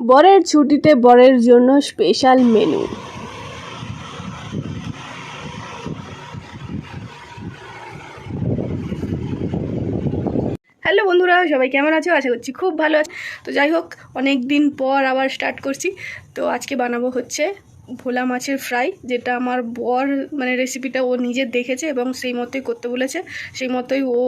বরের ছুটিতে বরের জন্য স্পেশাল মেনু। হ্যালো বন্ধুরা, সবাই কেমন আছো? আশা করছি খুব ভালো আছে। তো যাই হোক অনেক দিন পর আবার স্টার্ট করছি। তো আজকে বানাবো হচ্ছে ভোলা মাছের ফ্রাই যেটা আমার বর মানে রেসিপিটা ও নিজে দেখেছে এবং সেই মতোই করতে বলেছে। সেই মতোই ও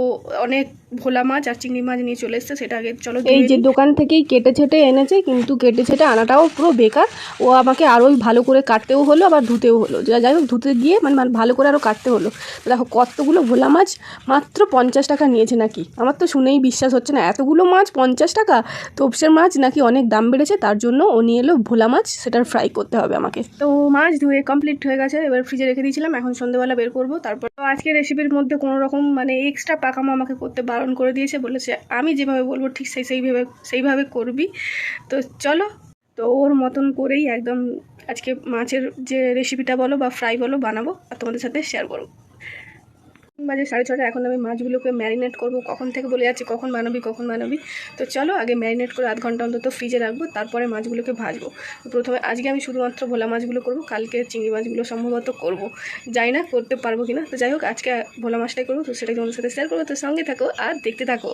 অনেক ভোলা মাছ আর চিংড়ি মাছ নিয়ে চলে এসছে সেটা আগে চলো এই যে দোকান থেকেই কেটে ছেটে এনেছে কিন্তু কেটে ছেটে আনাটাও পুরো বেকার। ও আমাকে আরোই ভালো করে কাটতেও হলো আবার ধুতেও হলো। যা যাই হোক ধুতে গিয়ে মানে ভালো করে আরও কাটতে হলো। দেখো কতগুলো ভোলা মাছ মাত্র পঞ্চাশ টাকা নিয়েছে নাকি? আমার তো শুনেই বিশ্বাস হচ্ছে না এতগুলো মাছ পঞ্চাশ টাকা? তোপসের মাছ নাকি অনেক দাম বেড়েছে তার জন্য ও নিয়ে এলো ভোলা মাছ সেটার ফ্রাই করতে হবে আমাকে। তো মাছ ধুয়ে কমপ্লিট হয়ে গেছে এবার ফ্রিজে রেখে দিয়েছিলাম এখন সন্ধ্যেবেলা বের করব। তারপর আজকে রেসিপির মধ্যে কোনো রকম মানে এক্সট্রা পাকামো আমাকে করতে বারণ করে দিয়েছে, বলেছে, আমি যেভাবে বলব ঠিক সেই, সেইভাবে সেইভাবে করবি। তো চলো, তো ওর মতন করেই একদম আজকে মাছের যে রেসিপিটা বলো বা ফ্রাই বলো বানাবো, আর তোমাদের সাথে শেয়ার করব। বাজে সাড়ে ছটা এখন আমি মাছগুলোকে ম্যারিনেট করব। কখন থেকে বলে যাচ্ছি কখন বানাবি কখন বানাবি? তো চলো আগে ম্যারিনেট করে আধ ঘণ্টা অন্তত ফ্রিজে রাখব তারপরে মাছগুলোকে ভাজবো। প্রথমে আজকে আমি শুধুমাত্র ভোলা মাছগুলো করব কালকে চিংড়ি মাছগুলো সম্ভবত করব। যাই না করতে পারব কিনা। তো যাই হোক আজকে ভোলা মাছটাই করব তো সেটা তোমাদের সাথে শেয়ার করব। তো সঙ্গে থাকো আর দেখতে থাকো।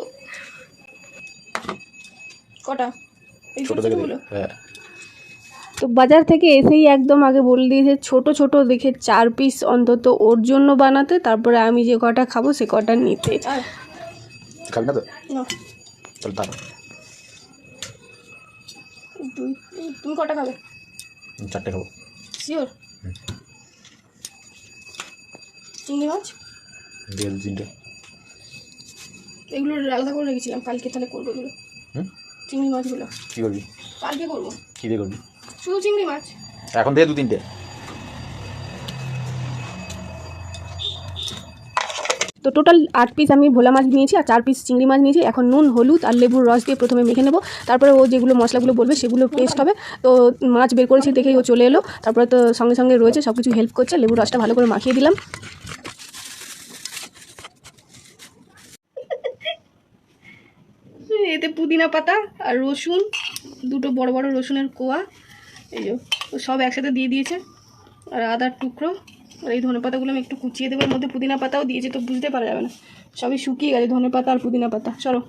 কটা? এই ছোট হ্যাঁ। তো বাজার থেকে এসেই একদম আগে বলে দিয়েছে ছোট ছোট দেখে চার পিস অন্তত ওর জন্য বানাতে তারপরে আমি যে কটা খাব সে কটা নিতে। খাবি না তো? তুমি কটা খাবে? চারটে খাব। শিওর চিংড়ি মাছ? দিয়ে দু তিনটে। এগুলো আলাদা করে রেখেছিলাম কালকে তাহলে করব এগুলো। চিংড়ি মাছগুলো। কী করবি? কালকে করব। কী দিয়ে করবি? শুধু চিংড়ি মাছ। এখন দিয়ে দু তিনটে। তো টোটাল আট পিস আমি ভোলা মাছ নিয়েছি আর চার পিস চিংড়ি মাছ নিয়েছি। এখন নুন হলুদ আর লেবুর রস দিয়ে প্রথমে মেখে নেব। তারপরে ও যেগুলো মশলাগুলো বলবে সেগুলো পেস্ট হবে। তো মাছ বের করেছি দেখেই ও চলে এলো। তারপরে তো সঙ্গে সঙ্গে রয়েছে সব কিছু হেল্প করছে। লেবুর রসটা ভালো করে মাখিয়ে দিলাম। এতে পুদিনা পাতা আর রসুন দুটো বড় বড় রসুনের কোয়া। এই যে সব একসাথে দিয়ে দিয়েছে। আর আদার টুকরো, আর এই ধনে পাতাগুলো আমি একটু কুচিয়ে দেবো মধ্যে পুদিনা পাতাও দিয়েছে, তো বুঝতে পারা যাবে না। সবই শুকিয়ে গেছে, ধনে পাতা আর পুদিনা পাতা। চলো,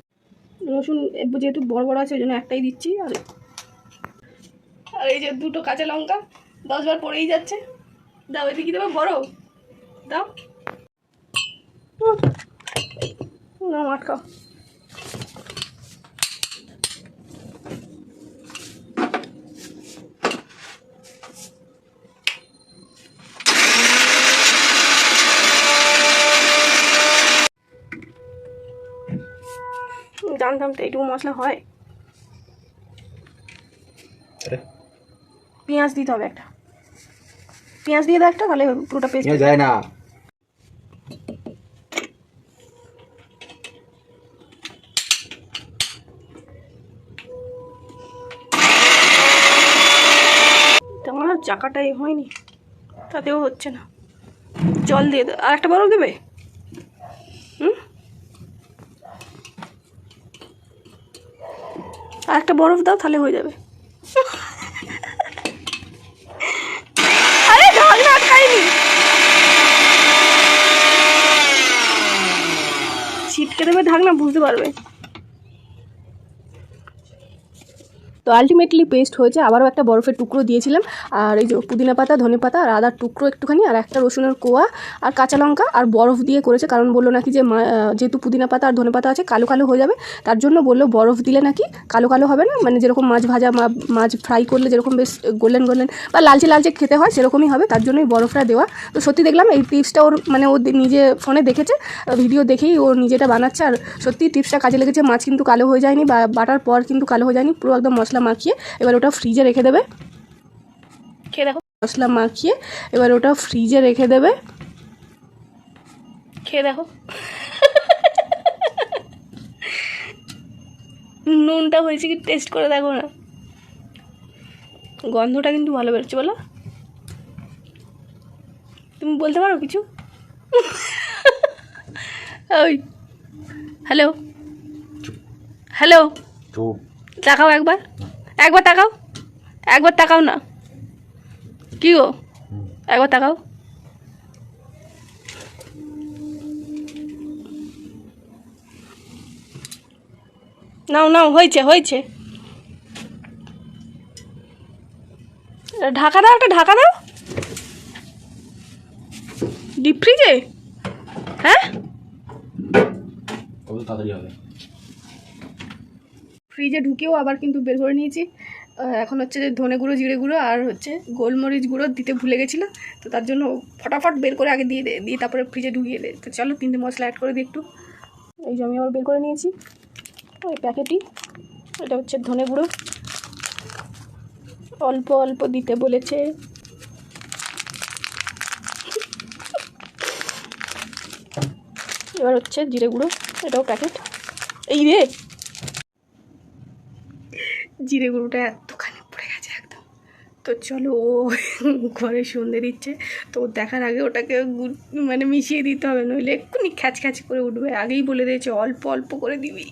রসুন যেহেতু বড় বড় আছে, ওই জন্য একটাই দিচ্ছি, আর আর এই যে দুটো কাঁচা লঙ্কা দশবার পড়েই যাচ্ছে। দাও, এদিকে কি দেবো? বড়। দাও। না আটকাও। জানতাম তো এইটুকু মশলা হয়। আরে। পেঁয়াজ দিতে হবে একটা। পেঁয়াজ দিয়ে দাও একটা তাহলে পুরোটা পেস্ট যায় না। তেমন চাকাটাই হয়নি তাতেও হচ্ছে না। জল দিয়ে আর একটা বরফ দেবে? আর একটা বরফ দাও তাহলে হয়ে যাবে। আরে ছিটকে দেবে ঢাকনা বুঝতে পারবে। তো আলটিমেটলি পেস্ট হয়েছে, আবারও একটা বরফের টুকরো দিয়েছিলাম, আর এই যে পুদিনা পাতা, ধনে পাতা আর আদার টুকরো একটুখানি, আর একটা রসুনের কোয়া আর কাঁচা লঙ্কা আর বরফ দিয়ে করেছে, কারণ বলল নাকি যে যেহেতু পুদিনা পাতা আর ধনে পাতা আছে, কালো কালো হয়ে যাবে, তার জন্য বলল বরফ দিলে নাকি কালো কালো হবে না মানে যেরকম মাছ ভাজা মাছ ফ্রাই করলে যেরকম বেশ গোল্ডেন গোল্ডেন বা লালচে লালচে খেতে হয়, সেরকমই হবে, তার জন্যই বরফটা দেওয়া। তো সত্যি দেখলাম এই টিপসটা ওর মানে ও নিজে ফোনে দেখেছে ভিডিও দেখেই ও নিজেটা বানাচ্ছে, আর সত্যি টিপসটা কাজে লেগেছে, মাছ কিন্তু কালো হয়ে যায়নি বা বাটার পর কিন্তু কালো হয়ে যায়নি, পুরো একদম মশলা মাখিয়ে এবার ওটা ফ্রিজে রেখে দেবে। খেয়ে দেখো। মশলা মাখিয়ে এবার ওটা ফ্রিজে রেখে দেবে। খেয়ে দেখো। নুনটা হয়েছে কি টেস্ট করে দেখো না। গন্ধটা কিন্তু ভালো বেরোচ্ছে বলো। তুমি বলতে পারো কিছু? ওই হ্যালো হ্যালো চুপ। দেখাও একবার। একবার তাকাও। একবার তাকাও না। কি গো? একবার তাকাও। নাও নাও, হয়েছে হয়েছে। ঢাকা দাও একটা, ঢাকা দাও। ডিপ ফ্রিজে? হ্যাঁ? তাড়াতাড়ি হবে? ফ্রিজে ঢুকেও আবার কিন্তু বের করে নিয়েছি। এখন হচ্ছে যে ধনে গুঁড়ো, জিরে গুঁড়ো আর হচ্ছে গোলমরিচ গুঁড়ো দিতে ভুলে গেছিল। তো তার জন্য ফটাফট বের করে আগে দিয়ে দিয়ে তারপরে ফ্রিজে ঢুকিয়ে দে। তো চলো তিনটে মশলা অ্যাড করে দিই একটু। এই আমি আবার বের করে নিয়েছি। ওই প্যাকেটই এটা হচ্ছে ধনে গুঁড়ো। অল্প অল্প দিতে বলেছে। এবার হচ্ছে জিরে গুঁড়ো। এটাও প্যাকেট এই রে! জিরে গুঁড়োটা এতখানি পড়ে গেছে একদম। তো চলো ও ঘরে সন্ধে দিচ্ছে। তো ও দেখার আগে ওটাকে মানে মিশিয়ে দিতে হবে নইলে এক্ষুনি খ্যাচ খ্যাচ করে উঠবে। আগেই বলে দিয়েছে অল্প অল্প করে দিবি।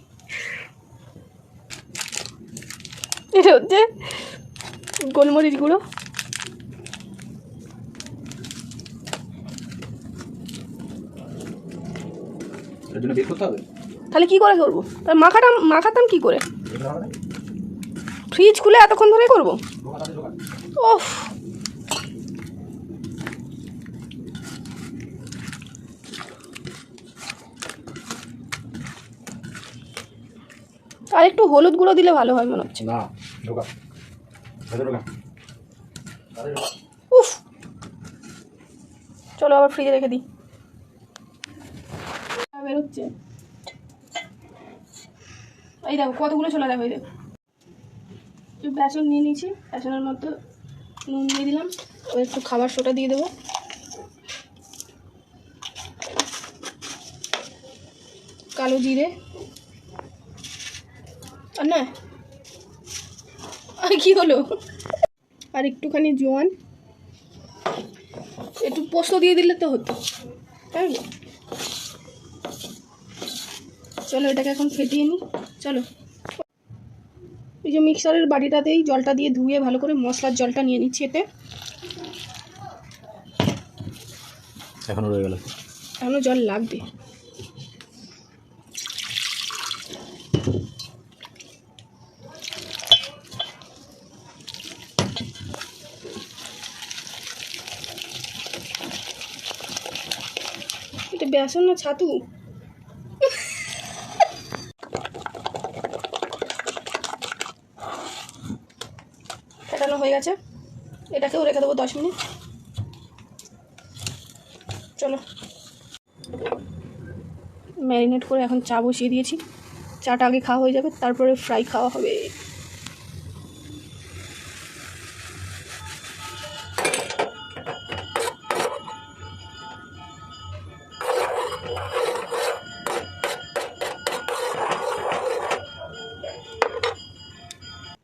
এটা হচ্ছে গোলমরিচ গুঁড়ো। তাহলে কি করে করব? তাহলে মাখাটা মাখাতাম কি করে? ফ্রিজ খুলে এতক্ষণ ধরে করব? ওফ। আর একটু হলুদ গুঁড়ো দিলে ভালো হয় মনে হচ্ছে। উফ। চলো আবার ফ্রিজে রেখে দিই। বেরোচ্ছে। এই দেখো কতগুলো ছোলা দেখো এই দেখো। একটু বেসন নিয়ে নিয়েছি, বেসনের মধ্যে নুন দিয়ে দিলাম। এবার একটু খাবার সোটা দিয়ে দেবো। কালো জিরে। আর না, আর কি হলো? আর একটুখানি জোয়ান। একটু পোস্ত দিয়ে দিলে তো হতো, তাই চলো এটাকে এখন ফেটিয়ে নিই। চলো। এই যে মিক্সারের বাটিটাতেই জলটা দিয়ে ধুয়ে ভালো করে মশলার জলটা নিয়ে নিচ্ছি এতে। এখনও রয়ে গেল। এখনও জল লাগবে। এটা বেসন না ছাতু? ফেটানো হয়ে গেছে। এটাকেও রেখে দেবো দশ মিনিট। চলো। ম্যারিনেট করে এখন চা বসিয়ে দিয়েছি। চাটা আগে খাওয়া হয়ে যাবে, তারপরে ফ্রাই খাওয়া হবে।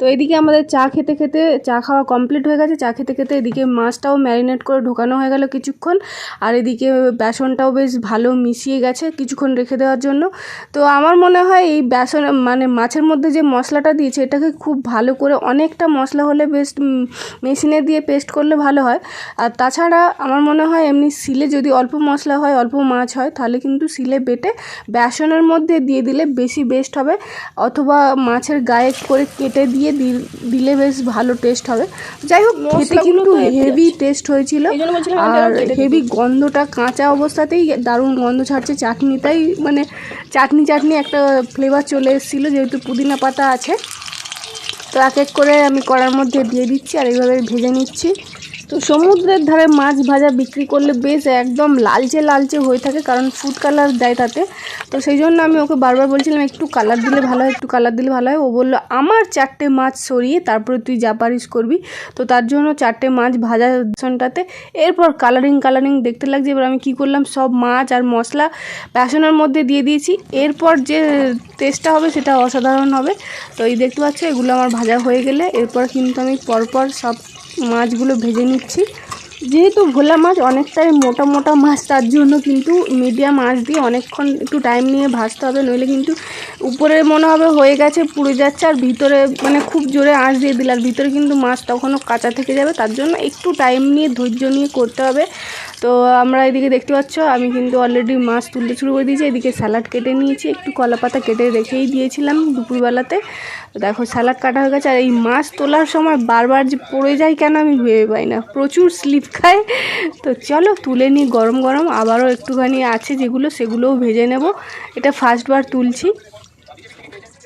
তো এদিকে আমাদের চা খেতে খেতে চা খাওয়া কমপ্লিট হয়ে গেছে। চা খেতে খেতে এদিকে মাছটাও ম্যারিনেট করে ঢোকানো হয়ে গেল কিছুক্ষণ। আর এদিকে বেসনটাও বেশ ভালো মিশিয়ে গেছে কিছুক্ষণ রেখে দেওয়ার জন্য। তো আমার মনে হয় এই বেসন মানে মাছের মধ্যে যে মশলাটা দিয়েছে, এটাকে খুব ভালো করে অনেকটা মশলা হলে বেস্ট মেশিনে দিয়ে পেস্ট করলে ভালো হয়। আর তাছাড়া আমার মনে হয় এমনি সিলে যদি অল্প মশলা হয়, অল্প মাছ হয়, তাহলে কিন্তু সিলে বেটে বেসনের মধ্যে দিয়ে দিলে বেশি বেস্ট হবে। অথবা মাছের গায়ে করে কেটে দিয়ে দিলে বেশ ভালো টেস্ট হবে। যাই হোক খেতে কিন্তু হেভি টেস্ট। হয়েছিল। আর। হেভি গন্ধটা কাঁচা অবস্থাতেই দারুণ গন্ধ ছাড়ছে। চাটনিটাই মানে চাটনি চাটনি একটা ফ্লেভার চলে এসেছিল যেহেতু পুদিনা পাতা আছে। তো এক এক করে আমি কড়ার মধ্যে দিয়ে দিচ্ছি আর এইভাবে ভেজে নিচ্ছি। তো সমুদ্রের ধারে মাছ ভাজা বিক্রি করলে বেশ একদম লালচে লালচে হয়ে থাকে, কারণ ফুড কালার দেয় তাতে। তো সেই জন্য আমি ওকে বারবার বলছিলাম, একটু কালার দিলে ভালো হয়, একটু কালার দিলে ভালো হয়। ও বলল, আমার চারটে মাছ সরিয়ে তারপরে তুই যা পারিস করবি। তো তার জন্য চারটে মাছ ভাজা বেসনটাতে এরপর কালারিং কালারিং দেখতে লাগছে। এবার আমি কি করলাম, সব মাছ আর মশলা বেসনের মধ্যে দিয়ে দিয়েছি। এরপর যে টেস্টটা হবে সেটা অসাধারণ হবে। তো এই দেখতে পাচ্ছ, এগুলো আমার ভাজা হয়ে গেলে। এরপর কিন্তু আমি পরপর সব মাছগুলো ভেজে নিচ্ছি। যেহেতু ভোলা মাছ অনেকটাই মোটা মোটা মাছ, তার জন্য কিন্তু মিডিয়াম মাছ দিয়ে অনেকক্ষণ একটু টাইম নিয়ে ভাজতে হবে, নইলে কিন্তু উপরে মনে হবে হয়ে গেছে, পুড়ে যাচ্ছে, আর ভিতরে মানে খুব জোরে আঁচ দিয়ে দিলে, আর ভিতরে কিন্তু মাছ তখনও কাঁচা থেকে যাবে, তার জন্য একটু টাইম নিয়ে ধৈর্য নিয়ে করতে হবে। তো আমরা এদিকে দেখতে পাচ্ছ, আমি কিন্তু অলরেডি মাছ তুলতে শুরু করে দিয়েছি, এদিকে স্যালাড কেটে নিয়েছি, একটু কলা পাতা কেটে রেখেই দিয়েছিলাম দুপুরবেলাতে। দেখো স্যালাড কাটা হয়ে গেছে, আর এই মাছ তোলার সময় বারবার যে পড়ে যায় কেন আমি ভেবে পাই না, প্রচুর স্লিপ খায় তো চলো, তুলে নিই গরম গরম, আবারও একটুখানি আছে যেগুলো, সেগুলোও ভেজে নেব। এটা ফার্স্টবার তুলছি।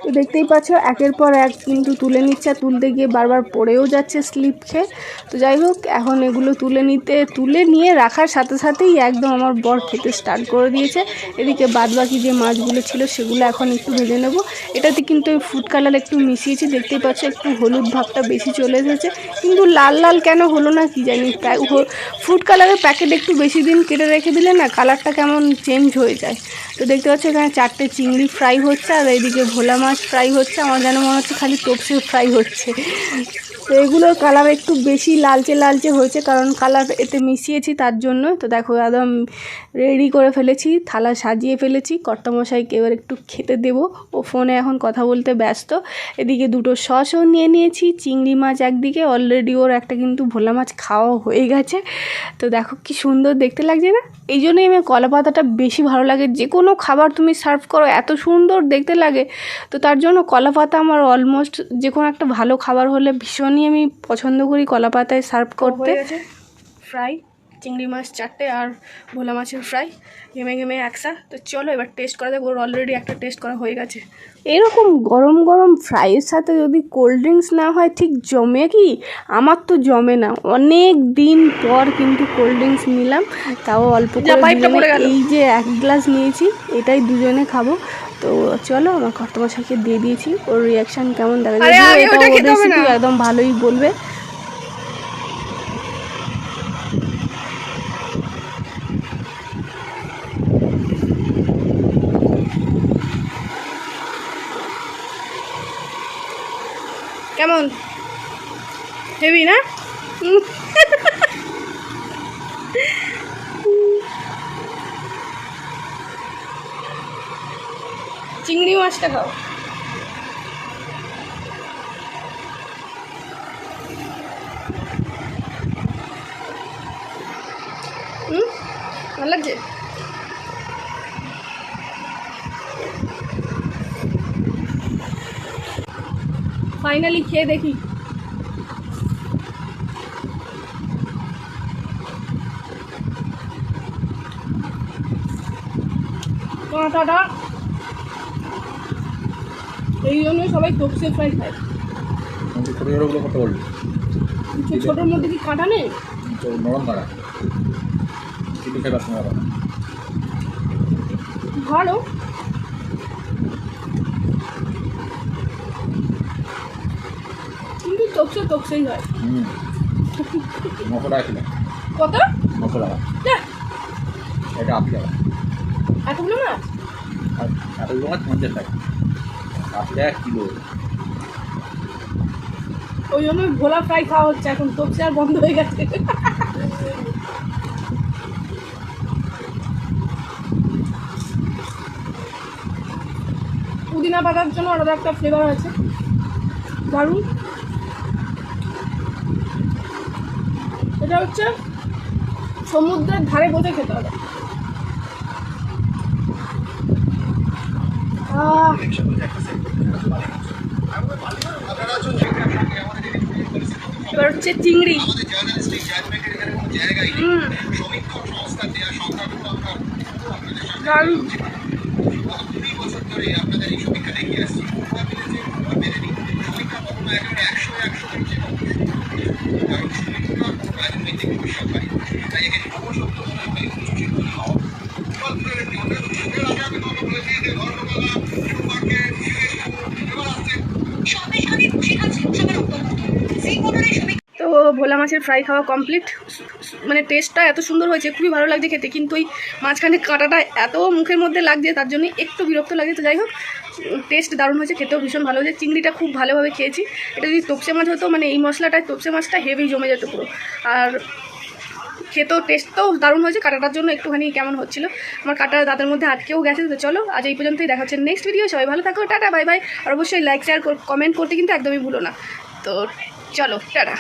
তো দেখতেই পাচ্ছ, একের পর এক কিন্তু তুলে নিচ্ছে, তুলতে গিয়ে বারবার পড়েও যাচ্ছে স্লিপ খেয়ে তো যাই হোক, এখন এগুলো তুলে নিতে, তুলে নিয়ে রাখার সাথে সাথেই একদম আমার বর খেতে স্টার্ট করে দিয়েছে। এদিকে বাদবাকি যে মাছগুলো ছিল, সেগুলো এখন একটু ভেজে নেব। এটাতে কিন্তু ওই ফুড কালার একটু মিশিয়েছি, দেখতেই পাচ্ছ একটু হলুদ ভাবটা বেশি চলে এসেছে। কিন্তু লাল লাল কেন হলো না কি জানি ফুড কালারের প্যাকেট একটু বেশি দিন কেটে রেখে দিলে না কালারটা কেমন চেঞ্জ হয়ে যায়। তো দেখতে পাচ্ছ এখানে চারটে চিংড়ি ফ্রাই হচ্ছে, আর এইদিকে ভোলা মাছ ফ্রাই হচ্ছে আমার যেন মনে হচ্ছে খালি তপসে ফ্রাই হচ্ছে। তো এগুলোর কালার একটু বেশি লালচে লালচে হয়েছে, কারণ কালার এতে মিশিয়েছি তার জন্য। তো দেখো, একদম রেডি করে ফেলেছি, থালা সাজিয়ে ফেলেছি। কর্তামশাইকে এবার একটু খেতে দেবো। ও ফোনে এখন কথা বলতে ব্যস্ত। এদিকে দুটো সসও নিয়ে নিয়েছি, চিংড়ি মাছ একদিকে অলরেডি ওর একটা কিন্তু ভোলা মাছ খাওয়া হয়ে গেছে। তো দেখো কি সুন্দর দেখতে লাগছে না? এই জন্যই আমার কলা পাতাটা বেশি ভালো লাগে। যে কোনো খাবার তুমি সার্ভ করো, এত সুন্দর দেখতে লাগে। তো তার জন্য কলা পাতা আমার অলমোস্ট যে কোনো একটা ভালো খাবার হলে ভীষণই আমি পছন্দ করি কলা পাতায় সার্ভ করতে। ফ্রাই চিংড়ি মাছ চারটে আর ভোলা মাছের ফ্রাই ঘেমে ঘেমে একসা। তো চলো এবার টেস্ট করা যাক ওর অলরেডি একটা টেস্ট করা হয়ে গেছে। এরকম গরম গরম ফ্রাইয়ের সাথে যদি কোল্ড ড্রিঙ্কস না হয় ঠিক জমে কি? আমার তো জমে না। অনেক দিন পর কিন্তু কোল্ড ড্রিঙ্কস নিলাম। তাও অল্প এই যে এক গ্লাস নিয়েছি এটাই দুজনে খাব। তো চলো আমার কর্তমশাইকে দিয়ে দিয়েছি। ওর রিয়াকশন কেমন দেখা যায় এটা ওর রেসিপি একদম ভালোই বলবে। কেমন? হেভি না? চিংড়ি মাছটা খাও। হুম ভালো লাগছে? ফাইনালি খেয়ে দেখি। কাঁটাটা এই জন্য সবাই তপসে ফ্রাই খায়। ছোটো ছোটোগুলো করতে বলবি? ছোটোর মধ্যে কি কাঁটা নেই? নরম করা কিন্তু খেয়ে পাচ্ছি না ভালো। কিন্তু তপসে তপসেই হয়। হুম। নশো টাকা ছিল কত? নশো টাকা এটা আশি টাকা এতগুলো মাছ? এতগুলো মাছ পঞ্চাশ টাকা। আশি টাকা কিলো। ওই জন্য ভোলা ফ্রাই খাওয়া হচ্ছে এখন তপসে আর বন্ধ হয়ে গেছে। পুদিনা পাতার জন্য আলাদা একটা ফ্লেভার আছে। দারুণ। এটা হচ্ছে সমুদ্রের ধারে বসে খেতে হবে। আহ। এবার হচ্ছে চিংড়ি। দারুণ মাছের ফ্রাই খাওয়া কমপ্লিট মানে টেস্টটা এত সুন্দর হয়েছে, খুবই ভালো লাগছে খেতে। কিন্তু ওই মাঝখানে কাঁটাটা এত মুখের মধ্যে লাগছে, তার জন্য একটু বিরক্ত লাগছে। তো যাই হোক টেস্ট দারুণ হয়েছে, খেতেও ভীষণ ভালো হয়েছে। চিংড়িটা খুব ভালোভাবে খেয়েছি। এটা যদি তপসে মাছ হতো মানে এই মশলাটায় তপসে মাছটা হেভি জমে যেত পুরো। আর খেতেও টেস্ট তো দারুণ হয়েছে, কাটাটার জন্য একটুখানি কেমন হচ্ছিল। আমার কাটা দাঁতের মধ্যে আটকেও গেছে, তো চলো আজ এই পর্যন্তই দেখা হচ্ছে নেক্সট ভিডিও সবাই ভালো থাকো, টাটা বাই বাই আর অবশ্যই লাইক শেয়ার কমেন্ট করতে কিন্তু একদমই ভুলো না। তো চলো, টাটা।